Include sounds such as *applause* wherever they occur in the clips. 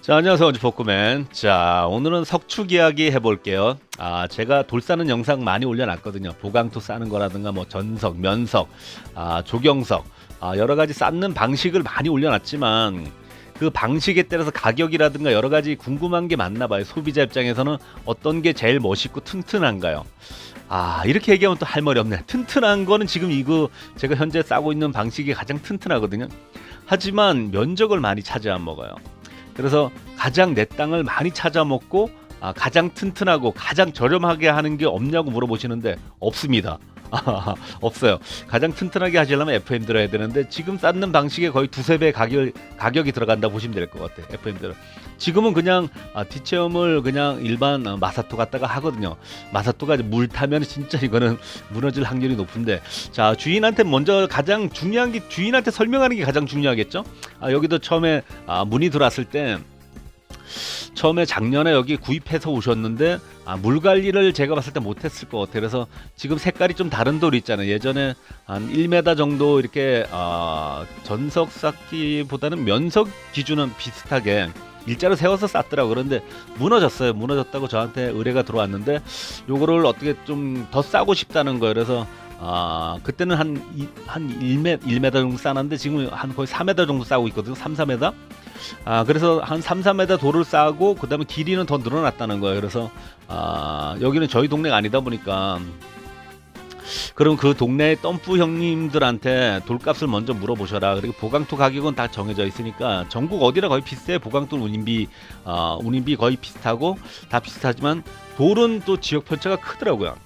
자, 안녕하세요. 어지 복구맨. 자, 오늘은 석축 이야기 해볼게요. 아, 제가 돌 싸는 영상 많이 올려놨거든요. 보강토 싸는 거라든가, 뭐, 전석, 면석, 아, 조경석, 아, 여러 가지 쌓는 방식을 많이 올려놨지만, 그 방식에 따라서 가격이라든가 여러 가지 궁금한 게 많나 봐요. 소비자 입장에서는 어떤 게 제일 멋있고 튼튼한가요? 아, 이렇게 얘기하면 또 할 말이 없네. 튼튼한 거는 지금 이거 제가 현재 싸고 있는 방식이 가장 튼튼하거든요. 하지만 면적을 많이 차지 안 먹어요. 그래서 가장 내 땅을 많이 찾아 먹고 아, 가장 튼튼하고 가장 저렴하게 하는 게 없냐고 물어보시는데 없습니다. 아, *laughs* 없어요. 가장 튼튼하게 하시려면 FM 들어야 되는데 지금 쌓는 방식에 거의 두세 배 가격 가격이 들어간다 보시면 될 것 같아요. FM 들어. 지금은 그냥 아, 뒷체험을 그냥 일반 어, 마사토 갖다가 하거든요. 마사토가 물 타면 진짜 이거는 *laughs* 무너질 확률이 높은데 자 주인한테 먼저 가장 중요한 게 주인한테 설명하는 게 가장 중요하겠죠. 아, 여기도 처음에 아, 문이 들어왔을 때 처음에 작년에 여기 구입해서 오셨는데 아, 물 관리를 제가 봤을 때 못했을 것 같아요. 그래서 지금 색깔이 좀 다른 돌이 있잖아요. 예전에 한 1m 정도 이렇게 아, 전석 쌓기보다는 면석 기준은 비슷하게 일자로 세워서 쌌더라고 그런데 무너졌어요. 무너졌다고 저한테 의뢰가 들어왔는데 요거를 어떻게 좀 더 싸고 싶다는 거예요. 그래서 아 그때는 한, 이, 한 1m, 1m 정도 싸는데 지금 한 거의 4m 정도 싸고 있거든요. 3, 4m. 아 그래서 한 3, 4m 돌을 싸고 그다음에 길이는 더 늘어났다는 거예요. 그래서 아 여기는 저희 동네가 아니다 보니까 그럼 그 동네 덤프 형님들한테 돌값을 먼저 물어보셔라. 그리고 보강토 가격은 다 정해져 있으니까 전국 어디나 거의 비슷해. 보강토 운임비, 어, 운임비 거의 비슷하고 다 비슷하지만 돌은 또 지역 편차가 크더라고요.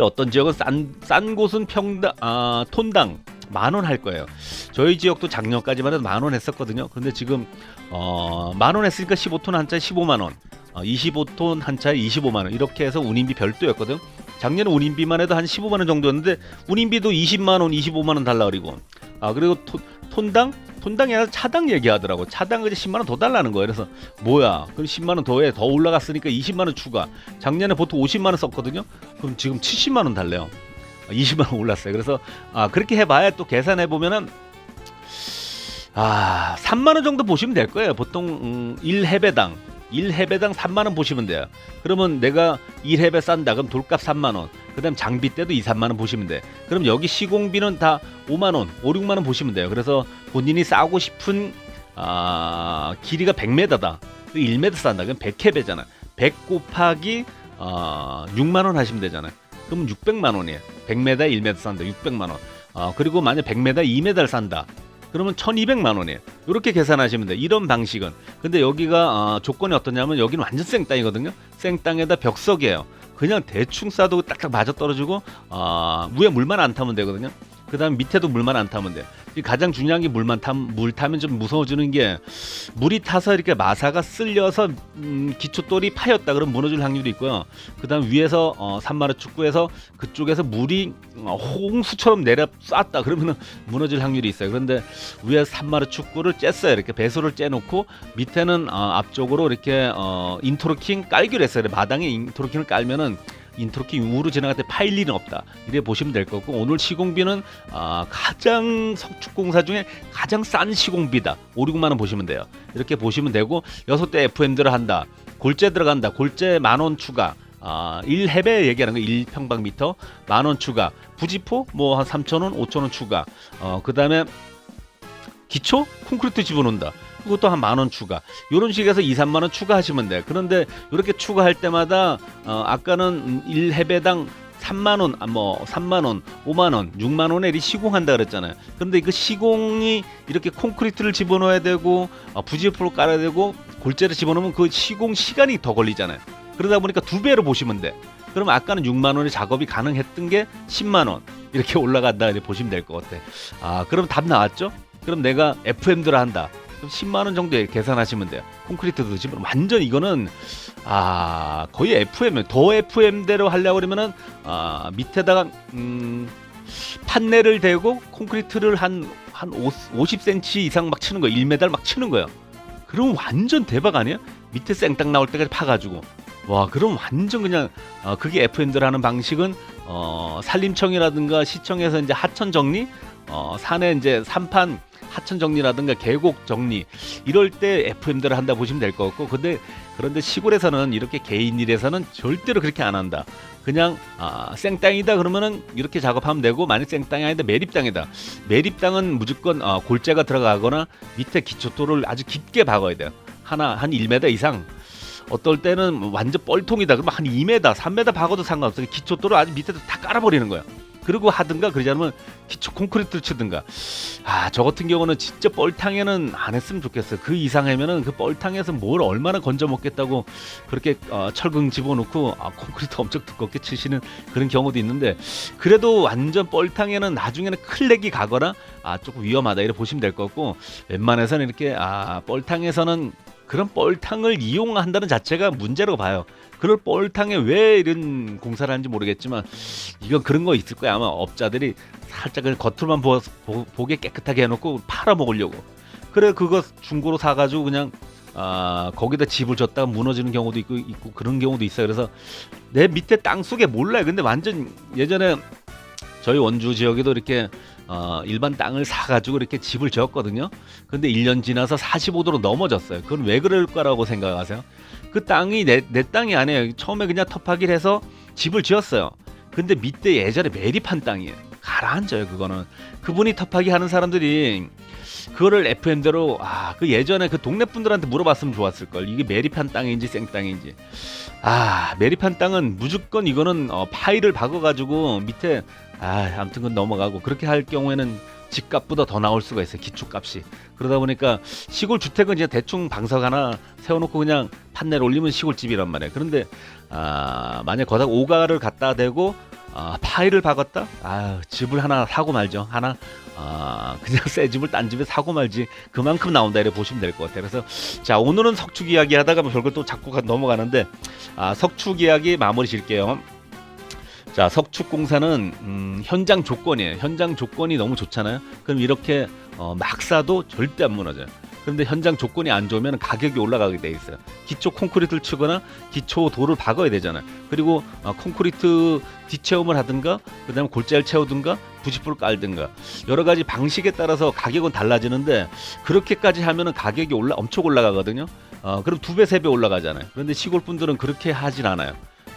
어떤 지역은 싼, 싼 곳은 평당, 아, 톤당 만 원 할 거예요. 저희 지역도 작년까지만 해도 만 원 했었거든요. 그런데 지금 어, 만 원 했으니까 15톤 한 차에 15만 원, 어, 25톤 한 차에 25만 원 이렇게 해서 운임비 별도였거든. 작년에 운임비만 해도 한 15만 원 정도였는데 운임비도 20만 원, 25만 원 달라 그리고 아 그리고 토, 톤당 톤당이 아니라 차당 얘기하더라고. 차당 이제 10만 원 더 달라는 거예요. 그래서 뭐야? 그럼 10만 원 더해 더 올라갔으니까 20만 원 추가. 작년에 보통 50만 원 썼거든요. 그럼 지금 70만 원 달래요. 20만 원 올랐어요. 그래서 아 그렇게 해봐야 또 계산해 보면은 아 3만 원 정도 보시면 될 거예요. 보통 음, 1해배당 1해배당 3만 원 보시면 돼요. 그러면 내가 1해배 싼다. 그럼 돌값 3만 원. 그다음 장비 때도 2, 3만 원 보시면 돼. 그럼 여기 시공비는 다 5만 원, 5, 6만 원 보시면 돼요. 그래서 본인이 싸고 싶은 아, 길이가 100m다. 1m 싼다. 그럼 100해배잖아. 100 곱하기 어, 6만 원 하시면 되잖아요. 그럼 600만 원이에요. 100m 1m 싼다. 600만 원. 어, 그리고 만약 100m 2m를 산다. 그러면 1200만 원이에요. 이렇게 계산하시면 돼요. 이런 방식은. 근데 여기가 어, 조건이 어떠냐면 여기는 완전 생땅이거든요. 생땅에다 벽석이에요. 그냥 대충 싸도 딱딱 맞아 떨어지고 어, 위에 물만 안 타면 되거든요. 그다음 밑에도 물만 안 타면 돼. 이 가장 중요한 게 물만 타, 물 타면 좀 무서워지는 게 물이 타서 이렇게 마사가 쓸려서 음, 기초돌이 파였다 그러면 무너질 확률이 있고요. 그다음 위에서 어, 산마르 축구에서 그쪽에서 물이 어, 홍수처럼 내려 쐈다 그러면은 무너질 확률이 있어요. 그런데 위에 산마르 축구를 쬐어요. 이렇게 배수를 쬐놓고 밑에는 어, 앞쪽으로 이렇게 어, 인토로킹 깔기로 했어요. 마당에 인토로킹을 깔면은 인트로킹 우로 지나갈 때 파일 일은 없다. 이래 보시면 될 거고 오늘 시공비는 아, 가장 석축공사 중에 가장 싼 시공비다. 5, 6만 원 보시면 돼요. 이렇게 보시면 되고 여섯 대 FM들을 한다. 골재 들어간다. 골재 만 원 추가. 아, 1해배 얘기하는 거 1평방미터 만 원 추가. 부지포 뭐 한 3,000원, 5,000원 추가. 어, 그다음에 기초 콘크리트 집어넣는다. 그것도 한 만 원 추가. 이런 식에서 2, 3만 원 추가하시면 돼. 그런데 이렇게 추가할 때마다 어, 아까는 1해배당 3만 원, 아, 뭐 3만 원, 5만 원, 6만 원에 이 시공한다 그랬잖아요. 그런데 그 시공이 이렇게 콘크리트를 집어넣어야 되고 어, 부지포를 깔아야 되고 골재를 집어넣으면 그 시공 시간이 더 걸리잖아요. 그러다 보니까 두 배로 보시면 돼. 그럼 아까는 6만 원의 작업이 가능했던 게 10만 원 이렇게 *laughs* 올라간다 이렇게 보시면 될 것 같아. 아 그럼 답 나왔죠? 그럼 내가 FM들을 한다. 그럼 10만 원 정도에 계산하시면 돼요. 콘크리트도 지금 완전 이거는 아 거의 FM 더 FM대로 하려고 그러면은 아 밑에다가 음 판넬을 대고 콘크리트를 한 한 50cm 이상 막 치는 거예요. 1m 막 치는 거예요. 그럼 완전 대박 아니야? 밑에 생땅 나올 때까지 파가지고 와 그럼 완전 그냥 어, 그게 FM들 하는 방식은 어, 산림청이라든가 시청에서 이제 하천 정리 어, 산에 이제 산판 하천 정리라든가 계곡 정리 이럴 때 FM대로 한다 보시면 될 것 같고 근데 그런데 시골에서는 이렇게 개인 일에서는 절대로 그렇게 안 한다. 그냥 아, 생땅이다 그러면은 이렇게 작업하면 되고 만약 생땅이 아니다 매립땅이다. 매립땅은 무조건 어, 골재가 들어가거나 밑에 기초도를 아주 깊게 박아야 돼요. 하나 한 1m 이상. 어떨 때는 완전 뻘통이다. 그러면 한 2m, 3m 박아도 상관없어요. 기초도를 아주 밑에도 다 깔아버리는 거야. 그리고 하든가 그러지 않으면 기초 콘크리트를 치든가. 아, 저 같은 경우는 진짜 뻘탕에는 안 했으면 좋겠어요. 그 이상하면은 그 뻘탕에서 뭘 얼마나 건져 먹겠다고 그렇게 어, 철근 집어넣고 아, 콘크리트 엄청 두껍게 치시는 그런 경우도 있는데 그래도 완전 뻘탕에는 나중에는 클렉이 가거나 아, 조금 위험하다 이렇게 보시면 될 것 같고 웬만해서는 이렇게 아, 뻘탕에서는 그런 뻘탕을 이용한다는 자체가 문제라고 봐요. 그럴 뻘탕에 왜 이런 공사를 하는지 모르겠지만 이건 그런 거 있을 거야. 아마 업자들이 살짝 그냥 겉으로만 보, 보, 보게 깨끗하게 해놓고 팔아 먹으려고. 그래 그거 중고로 사가지고 그냥 아 거기다 집을 줬다가 무너지는 경우도 있고 있고 그런 경우도 있어요. 그래서 내 밑에 땅 속에 몰라요. 근데 완전 예전에 저희 원주 지역에도 이렇게 어, 일반 땅을 사가지고 이렇게 집을 지었거든요. 근데 1년 지나서 45도로 넘어졌어요. 그건 왜 그럴까라고 생각하세요? 그 땅이 내, 내 땅이 아니에요. 처음에 그냥 터파기를 해서 집을 지었어요. 근데 밑에 예전에 매립한 땅이에요. 가라앉아요, 그거는. 그분이 터파기 하는 사람들이 그거를 FM대로 아, 그 예전에 그 동네 분들한테 물어봤으면 좋았을 걸. 이게 매립한 땅인지 생 땅인지. 아, 매립한 땅은 무조건 이거는 어, 파일을 박아 가지고 밑에 아, 아무튼 그건 넘어가고 그렇게 할 경우에는 집값보다 더 나올 수가 있어요. 기초값이. 그러다 보니까 시골 주택은 그냥 대충 방석 하나 세워놓고 그냥 판넬 올리면 시골집이란 말이에요. 그런데 아, 만약 거기다 오가를 갖다 대고 아, 파일을 박았다? 아, 집을 하나 사고 말죠. 하나 아, 그냥 *laughs* 새 집을 딴 집에 사고 말지 그만큼 나온다 이렇게 보시면 될 것 같아요. 그래서 자 오늘은 석축 이야기 하다가 뭐 별걸 또 자꾸 가- 넘어가는데 아, 석축 이야기 마무리 질게요. 자 석축 공사는 음, 현장 조건이에요. 현장 조건이 너무 좋잖아요. 그럼 이렇게 어, 막 사도 절대 안 무너져요. 그런데 현장 조건이 안 좋으면 가격이 올라가게 돼 있어요. 기초 콘크리트를 치거나 기초 돌을 박아야 되잖아요. 그리고 어, 콘크리트 뒷체험을 하든가 그다음에 골재를 채우든가 부직포를 깔든가 여러 가지 방식에 따라서 가격은 달라지는데 그렇게까지 하면은 가격이 올라 엄청 올라가거든요. 어, 그럼 두 배 세 배 올라가잖아요. 그런데 시골 분들은 그렇게 하진 않아요.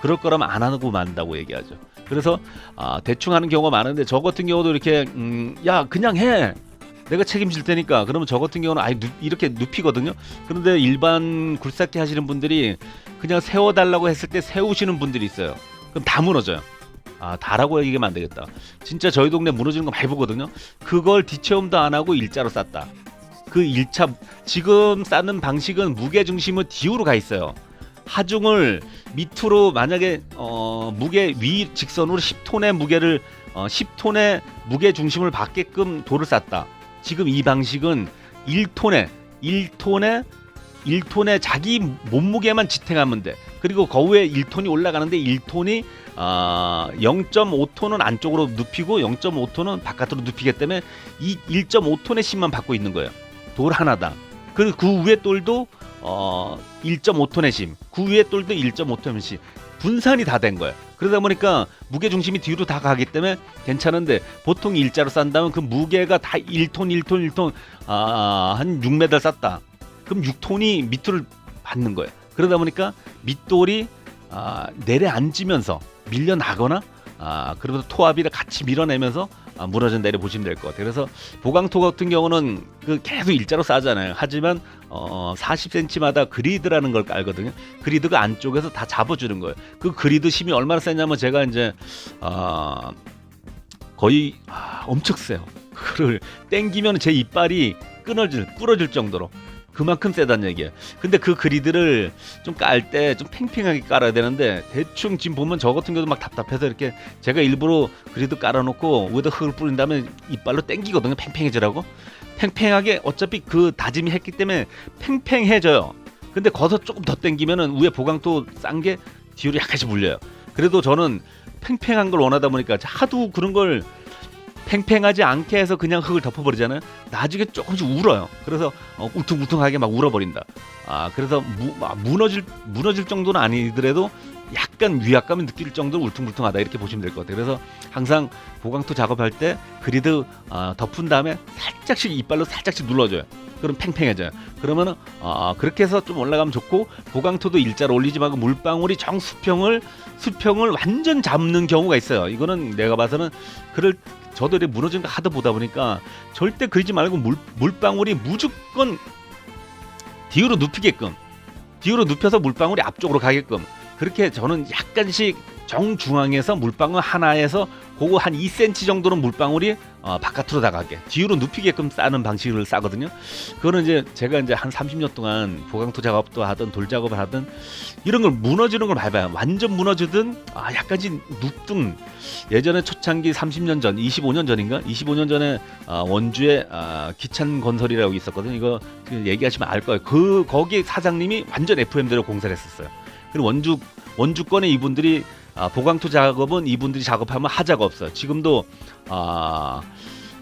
그럴 거라면 안 하고 만다고 얘기하죠. 그래서 아, 대충 하는 경우가 많은데 저 같은 경우도 이렇게 음, 야 그냥 해. 내가 책임질 테니까 그러면 저 같은 경우는 눕- 이렇게 눕히거든요. 그런데 일반 굴삭기 하시는 분들이 그냥 세워달라고 했을 때 세우시는 분들이 있어요. 그럼 다 무너져요. 아 다라고 얘기하면 안 되겠다. 진짜 저희 동네 무너지는 거 많이 보거든요. 그걸 뒤체험도 안 하고 일자로 쌌다. 그 일차 지금 쌓는 방식은 무게 중심은 뒤로 가 있어요. 하중을 밑으로 만약에 어, 무게 위 직선으로 10톤의 무게를 어, 10톤의 무게 중심을 받게끔 돌을 쌌다. 지금 이 방식은 1톤에 1톤에 1톤에 자기 몸무게만 지탱하면 돼. 그리고 거위에 1톤이 올라가는데 1톤이 아 0.5톤은 안쪽으로 눕히고 0.5톤은 바깥으로 눕히기 때문에 이 1.5톤의 힘만 받고 있는 거예요. 돌 하나당. 그리고 그 위에 돌도 어 1.5톤의 힘, 그 위에 돌도 1.5톤의 힘. 분산이 다 된 거예요. 그러다 보니까 무게 중심이 뒤로 다 가기 때문에 괜찮은데 보통 일자로 싼다면 그 무게가 다 1톤, 1톤, 1톤 아한 6m 쌌다. 그럼 6톤이 밑을 받는 거예요. 그러다 보니까 밑돌이 아, 내려앉으면서 밀려나거나 아, 그러면서 토합이랑 같이 밀어내면서 아, 무너진 내려 보시면 될 것 같아요. 그래서 보강토 같은 경우는 그 계속 일자로 싸잖아요. 하지만 어, 40cm마다 그리드라는 걸 깔거든요. 그리드가 안쪽에서 다 잡아주는 거예요. 그 그리드 힘이 얼마나 세냐면 제가 이제 아, 거의 아, 엄청 세요. 그를 땡기면 제 이빨이 끊어질, 부러질 정도로 그만큼 세다는 얘기예요. 근데 그 그리드를 좀 깔 때 좀 팽팽하게 깔아야 되는데 대충 지금 보면 저 같은 경우도 막 답답해서 이렇게 제가 일부러 그리드 깔아놓고 위에다 흙을 뿌린 다음에 이빨로 땡기거든요. 팽팽해지라고. 팽팽하게 어차피 그 다짐이 했기 때문에 팽팽해져요. 근데 거기서 조금 더 땡기면은 위에 보강토 싼게 뒤로 약간씩 물려요. 그래도 저는 팽팽한 걸 원하다 보니까 하도 그런 걸 팽팽하지 않게 해서 그냥 흙을 덮어버리잖아요. 나중에 조금씩 울어요. 그래서 어, 울퉁불퉁하게 막 울어버린다. 아 그래서 무, 아, 무너질 무너질 정도는 아니더라도 약간 위압감을 느낄 정도로 울퉁불퉁하다 이렇게 보시면 될 것 같아요. 그래서 항상 보강토 작업할 때 그리드 어, 덮은 다음에 살짝씩 이빨로 살짝씩 눌러줘요. 그럼 팽팽해져요. 그러면은 어, 그렇게 해서 좀 올라가면 좋고 보강토도 일자로 올리지 말고 물방울이 정 수평을 수평을 완전 잡는 경우가 있어요. 이거는 내가 봐서는 그럴 이렇게 무너지는 거 하다 보다 보니까 절대 그러지 말고 물 물방울이 무조건 뒤로 눕히게끔 뒤로 눕혀서 물방울이 앞쪽으로 가게끔 그렇게 저는 약간씩 정중앙에서 물방울 하나에서 그거 한 2cm 정도는 물방울이 어, 바깥으로 나가게 뒤로 눕히게끔 싸는 방식을 싸거든요. 그거는 이제 제가 이제 한 30년 동안 보강토 작업도 하든 돌 작업을 하든 이런 걸 무너지는 걸 봐봐요. 완전 무너지든 아 약간씩 눕든 예전에 초창기 30년 전, 25년 전인가? 25년 전에 아, 원주에 아, 기찬 건설이라고 있었거든요. 이거 그 얘기하시면 알 거예요. 그 거기 사장님이 완전 FM대로 공사를 했었어요. 그리고 원주 원주권에 이분들이 아, 보강토 작업은 이분들이 작업하면 하자가 없어요. 지금도 아,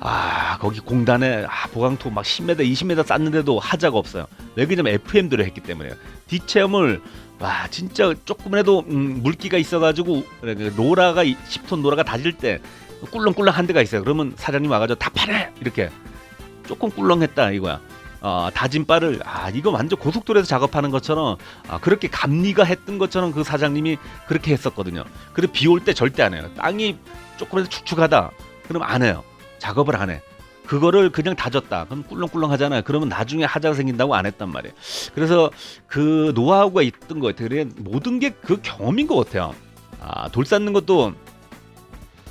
아 거기 공단에 아, 보강토 막 10m, 20m 쌓는데도 하자가 없어요. 왜 그러냐면 FM대로 했기 때문에요. 뒷체험을 와 진짜 조금이라도 음, 물기가 있어가지고 그 노라가 10톤 노라가 다질 때 꿀렁꿀렁 한 데가 있어요. 그러면 사장님 와가지고 다 파래 이렇게 조금 꿀렁했다 이거야. 어, 다진 바를 아 이거 완전 고속도로에서 작업하는 것처럼 아, 그렇게 감리가 했던 것처럼 그 사장님이 그렇게 했었거든요. 그리고 비 올 때 절대 안 해요. 땅이 조금이라도 축축하다 그럼 안 해요. 작업을 안 해. 그거를 그냥 다졌다. 그럼 꿀렁꿀렁 하잖아요. 그러면 나중에 하자가 생긴다고 안 했단 말이에요. 그래서 그 노하우가 있던 것 같아요. 모든 게 그 경험인 것 같아요. 아, 돌 쌓는 것도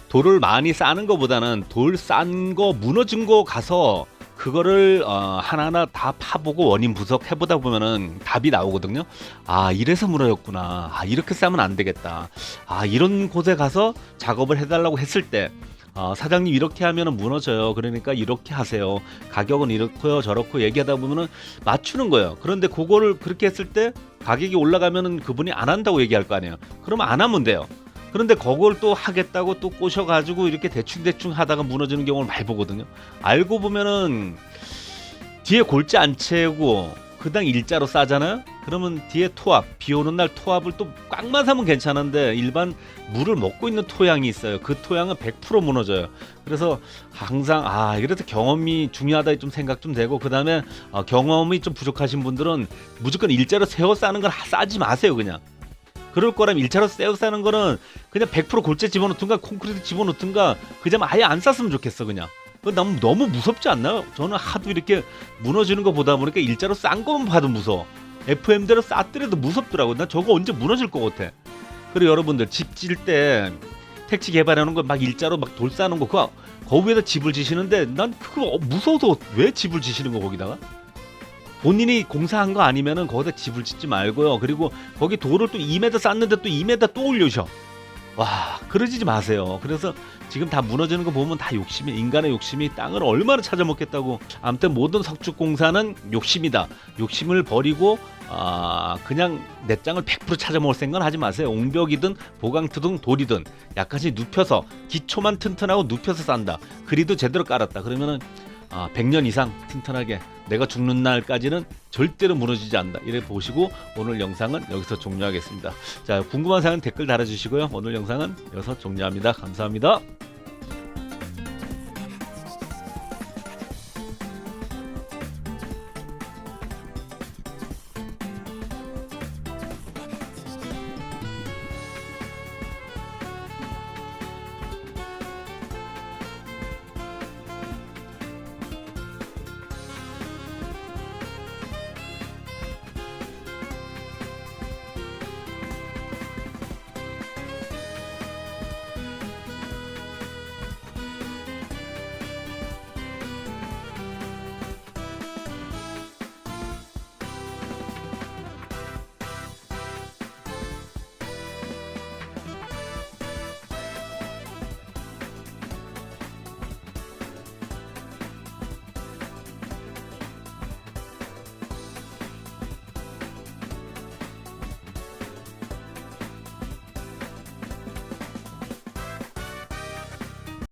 돌을 많이 쌓는 것보다는 돌싼거 무너진 거 가서 그거를 어, 하나하나 다 파보고 원인 분석 해 보다 보면은 답이 나오거든요. 아 이래서 무너졌구나. 아 이렇게 싸면 안 되겠다. 아 이런 곳에 가서 작업을 해달라고 했을 때 어, 사장님 이렇게 하면은 무너져요. 그러니까 이렇게 하세요. 가격은 이렇고요, 저렇고 얘기하다 보면은 맞추는 거예요. 그런데 그거를 그렇게 했을 때 가격이 올라가면은 그분이 안 한다고 얘기할 거 아니에요. 그러면 안 하면 돼요. 그런데 그걸 또 하겠다고 또 꼬셔가지고 이렇게 대충대충 하다가 무너지는 경우를 많이 보거든요. 알고 보면은 뒤에 골자 안 채우고 그당 일자로 싸잖아요. 그러면 뒤에 토합, 비 오는 날 토합을 또 꽉만 사면 괜찮은데 일반 물을 먹고 있는 토양이 있어요. 그 토양은 100% 무너져요. 그래서 항상 아 이래서 경험이 중요하다 좀 생각 좀 되고 그 다음에 어, 경험이 좀 부족하신 분들은 무조건 일자로 세워 싸는 건 하- 싸지 마세요 그냥. 그럴 거라면 일차로 세워 싸는 거는 그냥 100% 골재 집어넣든가 콘크리트 집어넣든가 그냥 아예 안 쌌으면 좋겠어 그냥. 그 너무 너무 무섭지 않나요? 저는 하도 이렇게 무너지는 거 보다 보니까 일자로 싼 거만 봐도 무서워. FM대로 쌌더라도 무섭더라고. 나 저거 언제 무너질 것 같아. 그리고 여러분들 집 질 때 택지 개발하는 거 막 일자로 막 돌 싸는 거 그거 거기에다 집을 지시는데 난 그거 무서워서 왜 집을 지시는 거 거기다가? 본인이 공사한 거 아니면은 거기다 집을 짓지 말고요. 그리고 거기 돌을 또 2m 쌓는데 또 2m 또 올려셔. 와, 그러지 마세요. 그래서 지금 다 무너지는 거 보면 다 욕심이 인간의 욕심이 땅을 얼마나 찾아먹겠다고. 아무튼 모든 석축 공사는 욕심이다. 욕심을 버리고 아 그냥 내 땅을 100% 찾아먹을 생각은 하지 마세요. 옹벽이든 보강토든 돌이든 약간씩 눕혀서 기초만 튼튼하고 눕혀서 산다. 그리도 제대로 깔았다. 그러면은 아, 100년 이상 튼튼하게 내가 죽는 날까지는 절대로 무너지지 않는다. 이래 보시고 오늘 영상은 여기서 종료하겠습니다. 자, 궁금한 사항은 댓글 달아주시고요. 오늘 영상은 여기서 종료합니다. 감사합니다.